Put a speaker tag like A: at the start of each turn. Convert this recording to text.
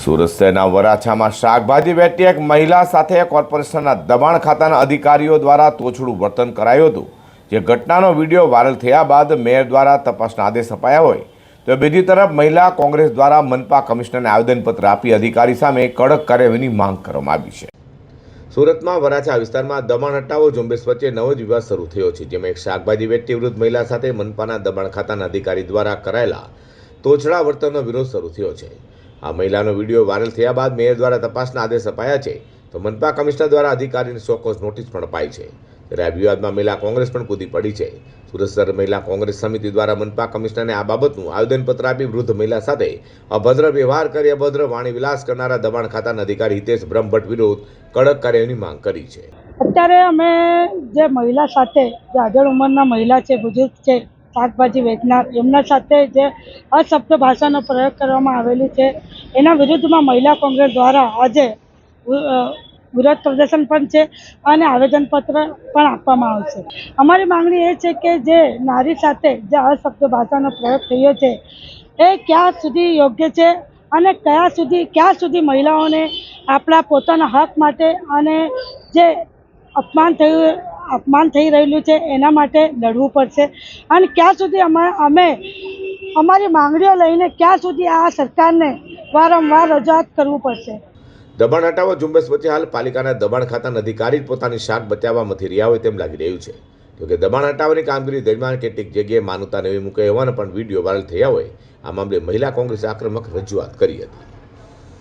A: સુરત શહેરના વરાછામાં શાકભાજી વેચતી એક મહિલા સાથે કોર્પોરેશનના દબાણ ખાતાના અધિકારીઓ દ્વારા તોછડું વર્તન કરાયું હતું. જે ઘટનાનો વીડિયો વાયરલ થયા બાદ મેયર દ્વારા તપાસના આદેશ અપાયા હોય તો બીજી તરફ મહિલા કોંગ્રેસ દ્વારા મનપા કમિશનરને આવેદનપત્ર આપી અધિકારી સામે કડક કાર્યવાહીની માંગ કરવામાં આવી છે. સુરતમાં વરાછા વિસ્તારમાં દબાણ હટાવો ઝુંબેશ વચ્ચે નવો જ વિવાદ શરૂ થયો છે, જેમાં એક શાકભાજી વેચતી વૃદ્ધ મહિલા સાથે મનપાના દબાણ ખાતાના અધિકારી દ્વારા કરાયેલા તોછડા વર્તનનો વિરોધ શરૂ થયો છે. આ મહિલાનો વીડિયો વાયરલ થયા બાદ મેયર દ્વારા તપાસના આદેશ અપાયા છે. તો મનપા કમિશનર દ્વારા અધિકારીને ચોક્કસ નોટિસ પણ અપાઈ છે. ત્યારે આ વિવાદમાં મહિલા કોંગ્રેસ પણ કૂદી પડી છે. સુરત મહિલા કોંગ્રેસ સમિતિ દ્વારા મનપા કમિશનરને આ બાબતનું આવેદનપત્ર આપી વૃદ્ધ મહિલા સાથે અભદ્ર વ્યવહાર કરી અભદ્ર વાણી વિલાસ કરનારા દબાણ ખાતાના અધિકારી હિતેશ બ્રહ્મભટ્ટ વિરુદ્ધ કડક કાર્યવાહીની માંગ કરી છે.
B: અત્યારે અમે જે મહિલા સાથે, જે હાજર ઉંમરના મહિલા છે, બુજુર્ગ છે શાકભાજી વેચનાર, એમના સાથે જે અશબ્દ ભાષાનો પ્રયોગ કરવામાં આવેલી છે. એના વિરુદ્ધમાં મહિલા કોંગ્રેસ દ્વારા આજે વિરોધ પ્રદર્શન પણ છે અને આવેદનપત્ર પણ આપવામાં આવશે. અમારી માંગણી એ છે કે જે નારી સાથે જે અશબ્દ ભાષાનો પ્રયોગ થયો છે, એ ક્યાં સુધી યોગ્ય છે અને કયા સુધી, ક્યાં સુધી મહિલાઓને આપણા પોતાના હક માટે અને જે અપમાન થયું અપમાન થઈ રહેલું છે, એના માટે લડવું પડશે. અને ક્યાં સુધી અમે અમે, અમારી માંગણીઓ લઈને ક્યાં સુધી આ સરકારને વારંવાર રજૂઆત કરવું પડશે?
A: દબાણ હટાવવા ઝુંબેશ વચ્ચે હાલ પાલિકાના દબાણ ખાતાના અધિકારી જ પોતાની શાક બચાવવામાંથી રહ્યા હોય તેમ લાગી રહ્યું છે. જોકે દબાણ હટાવવાની કામગીરી દરમિયાન કેટલીક જગ્યાએ માનવતા નવી મૂકાઈ હોવાના પણ વીડિયો વાયરલ થયા હોય, આ મામલે મહિલા કોંગ્રેસે આક્રમક રજૂઆત કરી હતી.